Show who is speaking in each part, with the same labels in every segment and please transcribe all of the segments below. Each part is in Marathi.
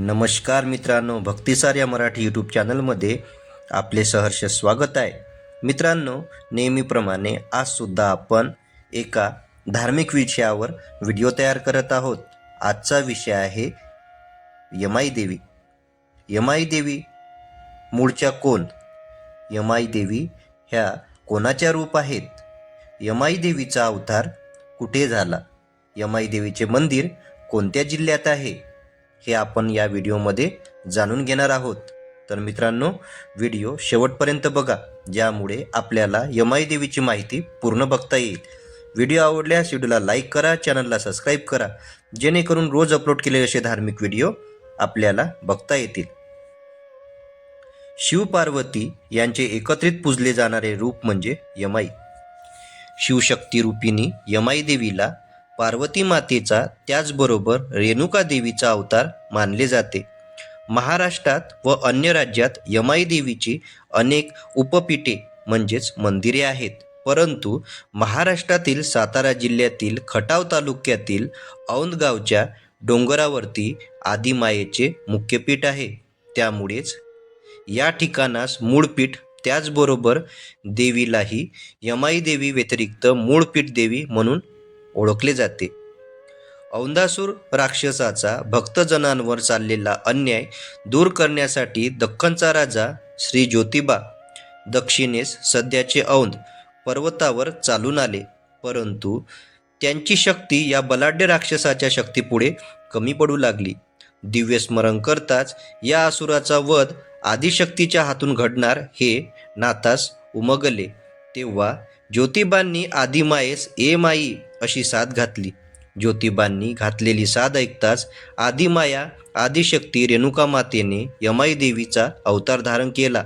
Speaker 1: नमस्कार मित्रांनो भक्तिसार या मराठी यूट्यूब चॅनलमध्ये आपले सहर्ष स्वागत आहे. मित्रांनो नेहमीप्रमाणे आजसुद्धा आपण एका धार्मिक विषयावर व्हिडिओ तयार करत आहोत. आजचा विषय आहे यमाई देवी. यमाई देवी मूळच्या कोण? यमाई देवी ह्या कोणाच्या रूप आहेत? यमाई देवीचा अवतार कुठे झाला? यमाई देवीचे मंदिर कोणत्या जिल्ह्यात आहे? हे आपण या व्हिडिओमध्ये जाणून घेणार आहोत. तर मित्रांनो व्हिडिओ शेवटपर्यंत बघा ज्यामुळे आपल्याला यमाई देवीची माहिती पूर्ण बघता येईल. व्हिडिओ आवडल्यास व्हिडिओला लाईक करा चॅनलला सबस्क्राईब करा जेणेकरून रोज अपलोड केलेले असे धार्मिक व्हिडिओ आपल्याला बघता येतील. शिवपार्वती यांचे एकत्रित पूजले जाणारे रूप म्हणजे यमाई. शिवशक्ती रूपिणी यमाई देवीला पार्वती मातेचा त्याचबरोबर रेणुका देवीचा अवतार मानले जाते. महाराष्ट्रात व अन्य राज्यात यमाई देवीची अनेक उपपीठे म्हणजेच मंदिरे आहेत. परंतु महाराष्ट्रातील सातारा जिल्ह्यातील खटाव तालुक्यातील औंदगावच्या डोंगरावरती आदिमायेचे मुख्य पीठ आहे. त्यामुळेच या ठिकाणास मूळपीठ त्याचबरोबर देवीलाही यमाई देवी व्यतिरिक्त मूळपीठ देवी म्हणून ओळखले जाते. औंधासूर राक्षसाचा भक्तजनांवर चाललेला अन्याय दूर करण्यासाठी दख्खनचा राजा श्री ज्योतिबा दक्षिणेस सध्याचे औंध पर्वतावर चालून आले. परंतु त्यांची शक्ती या बलाढ्य राक्षसाच्या शक्तीपुढे कमी पडू लागली. दिव्य स्मरण करताच या असुराचा वध आदिशक्तीच्या हातून घडणार हे नातास उमगले. तेव्हा ज्योतिबांनी आदिमायेस ए माई अशी साथ घातली. ज्योतिबांनी घातलेली साथ ऐकताच आदिमाया आदिशक्ती रेणुका मातेने यमाई देवीचा अवतार धारण केला.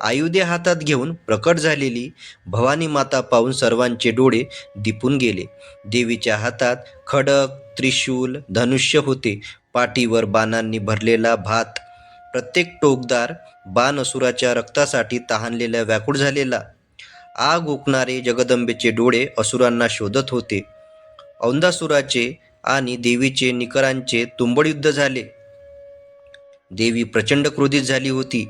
Speaker 1: आयुधे हातात घेऊन प्रकट झालेली भवानी माता पाहून सर्वांचे डोळे दिपून गेले. देवीच्या हातात खडक त्रिशूल धनुष्य होते. पाठीवर बाणांनी भरलेला भात प्रत्येक टोकदार बाण असुराच्या रक्तासाठी तहानलेला व्याकुळ झालेला. आग ओकणारे जगदंबेचे डोळे असुरांना शोधत होते. औंदासुराचे आणि देवीचे निकरांचे तुंबड युद्ध झाले. देवी प्रचंड क्रोधित झाली होती.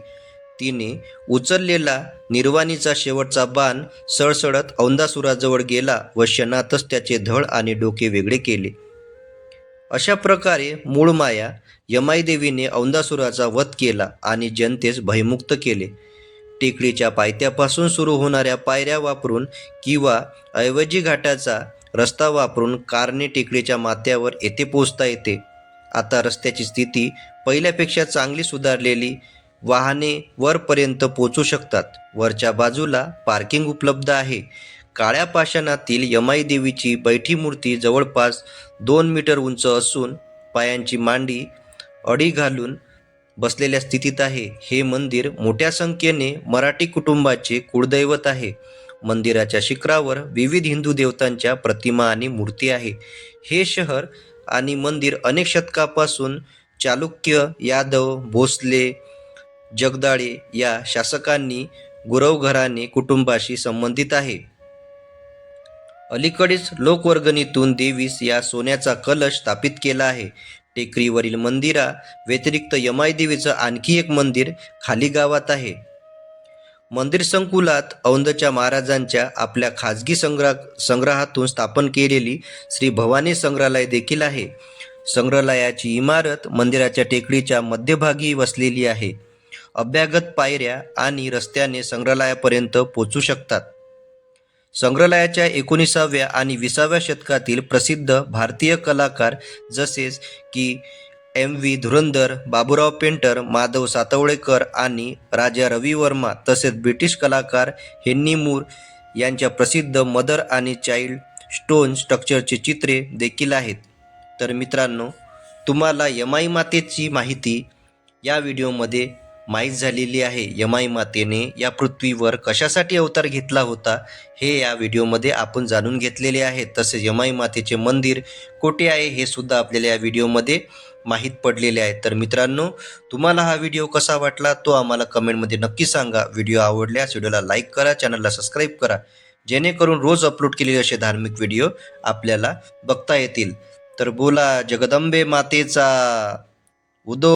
Speaker 1: तिने उचललेला निर्वाणीचा शेवटचा बाण सळसळत औंदासुराजवळ गेला व क्षणातच त्याचे धड आणि डोके वेगळे केले. अशा प्रकारे मूळ माया यमाई देवीने औंदासुराचा वध केला आणि जनतेस भयमुक्त केले. टेकडीच्या पायथ्यापासून सुरू होणाऱ्या पायऱ्या वापरून किंवा ऐवजी घाटाचा रस्ता वापरून कारने टेकडीच्या माथ्यावर येथे पोहोचता येते. आता रस्त्याची स्थिती पहिल्यापेक्षा चांगली सुधारलेली वाहने वरपर्यंत पोचू शकतात. वरच्या बाजूला पार्किंग उपलब्ध आहे. काळ्या पाषाणातील यमाई देवीची बैठी मूर्ती जवळपास दोन मीटर उंच असून पायांची मांडी अडी घालून बसलेल्या स्थितीत आहे. हे मंदिर मोठ्या संख्येने मराठी कुटुंबाचे कुळदैवत आहे. मंदिराच्या शिखरावर विविध हिंदू देवतांच्या प्रतिमा आणि मूर्ती आहे. हे शहर आणि मंदिर अनेक शतकापासून चालुक्य यादव भोसले जगदाळे या शासकांनी गुरवघराने कुटुंबाशी संबंधित आहे. अलीकडेच लोकवर्गणीतून देवीस या सोन्याचा कलश स्थापित केला आहे. टेकडीवरील मंदिरा व्यतिरिक्त यमाई देवीचं आणखी एक मंदिर खाली गावात आहे. मंदिर संकुलात औंधच्या महाराजांच्या आपल्या खाजगी संग्रह संग्रहातून स्थापन केलेली श्री भवानी संग्रहालय देखील आहे. संग्रहालयाची इमारत मंदिराच्या टेकडीच्या मध्यभागी वसलेली आहे. अभ्यागत पायऱ्या आणि रस्त्याने संग्रहालयापर्यंत पोचू शकतात. संग्रहालयाच्या एकोणीसाव्या आणि विसाव्या शतकातील प्रसिद्ध भारतीय कलाकार जसेच की M V Dhurandhar Baburao Painter Madhav Satavalekar आणि राजा रवी वर्मा तसेच ब्रिटिश कलाकार हेन्नी मूर यांच्या प्रसिद्ध मदर आणि चाइल्ड स्टोन स्ट्रक्चरचे चित्रे देखील आहेत. तर मित्रांनो तुम्हाला यमाई मातेची माहिती या व्हिडिओमध्ये माहीत झालेली आहे. यमाई मातेने या पृथ्वीवर कशासाठी अवतार घेतला होता हे या व्हिडिओमध्ये आपण जाणून घेतलेले आहे. तसेच यमाई मातेचे मंदिर कोठे आहे हे सुद्धा आपल्याला या व्हिडिओमध्ये माहीत पडलेले आहे. तर मित्रांनो तुम्हाला हा व्हिडिओ कसा वाटला तो आम्हाला कमेंटमध्ये नक्की सांगा. व्हिडिओ आवडल्यास व्हिडिओला लाईक करा चॅनलला सबस्क्राईब करा. जेणेकरून रोज अपलोड केलेले असे धार्मिक व्हिडिओ आपल्याला बघता येतील. तर बोला जगदंबे मातेचा उदो